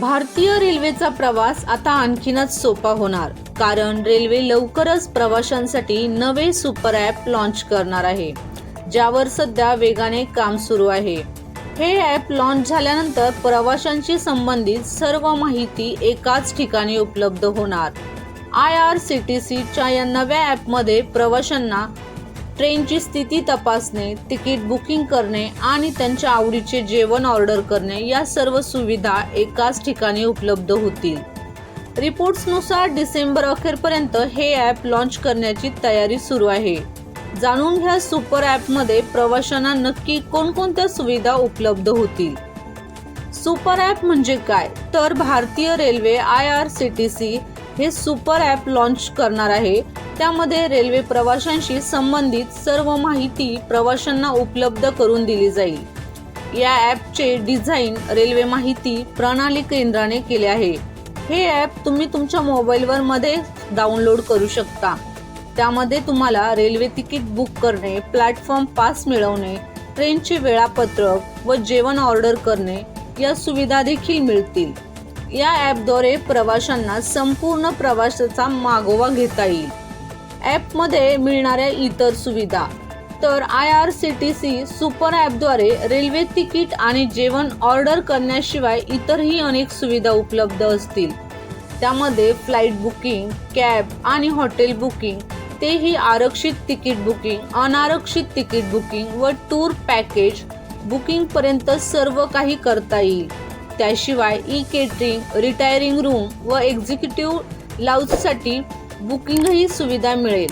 भारतीय रेल्वेचा प्रवास आता आणखीनच सोपा होणार. कारण रेल्वे लवकरच प्रवाशांसाठी नवे सुपर ॲप लॉन्च करणार आहे ज्यावर सध्या वेगाने काम सुरू आहे. हे ॲप लॉन्च झाल्यानंतर प्रवाशांशी संबंधित सर्व माहिती एकाच ठिकाणी उपलब्ध होणार. आय आर सी टी सीच्या या नव्या ॲपमध्ये प्रवाशांना ट्रेनची स्थिती तपासणे तिकीट बुकिंग करणे आणि त्यांच्या आवडीचे जेवण ऑर्डर करणे या सर्व सुविधा एकाच ठिकाणी उपलब्ध होतील. रिपोर्ट्सनुसार डिसेंबर अखेरपर्यंत हे ॲप लॉन्च करण्याची तयारी सुरू आहे. जाणून घ्या सुपर ॲपमध्ये प्रवाशांना नक्की कोणकोणत्या सुविधा उपलब्ध होतील. सुपर ॲप म्हणजे काय? तर भारतीय railway I R C T C हे सुपर ॲप लॉन्च करणार आहे. त्यामध्ये रेल्वे प्रवाशांशी संबंधित सर्व माहिती प्रवाशांना उपलब्ध करून दिली जाईल. या ॲपचे डिझाईन रेल्वे माहिती प्रणाली केंद्राने केले आहे. हे ॲप तुम्ही तुमच्या मोबाईलवर मध्ये डाउनलोड करू शकता. त्यामध्ये तुम्हाला रेल्वे तिकीट बुक करणे प्लॅटफॉर्म पास मिळवणे ट्रेनचे वेळापत्रक व जेवण ऑर्डर करणे या सुविधा देखील मिळतील. या ॲपद्वारे प्रवाशांना संपूर्ण प्रवासाचा मागोवा घेता येईल. ॲपमध्ये मिळणाऱ्या इतर सुविधा. तर I R C T C super ॲपद्वारे रेल्वे तिकीट आणि जेवण ऑर्डर करण्याशिवाय इतरही अनेक सुविधा उपलब्ध असतील. त्यामध्ये फ्लाईट बुकिंग कॅब आणि हॉटेल बुकिंग तेही आरक्षित तिकीट बुकिंग अनारक्षित तिकीट बुकिंग व टूर पॅकेज बुकिंगपर्यंत सर्व काही करता येईल. त्याशिवाय ई केटरिंग रिटायरिंग रूम व एक्झिक्युटिव्ह लाऊजसाठी बुकिंगही सुविधा मिळेल.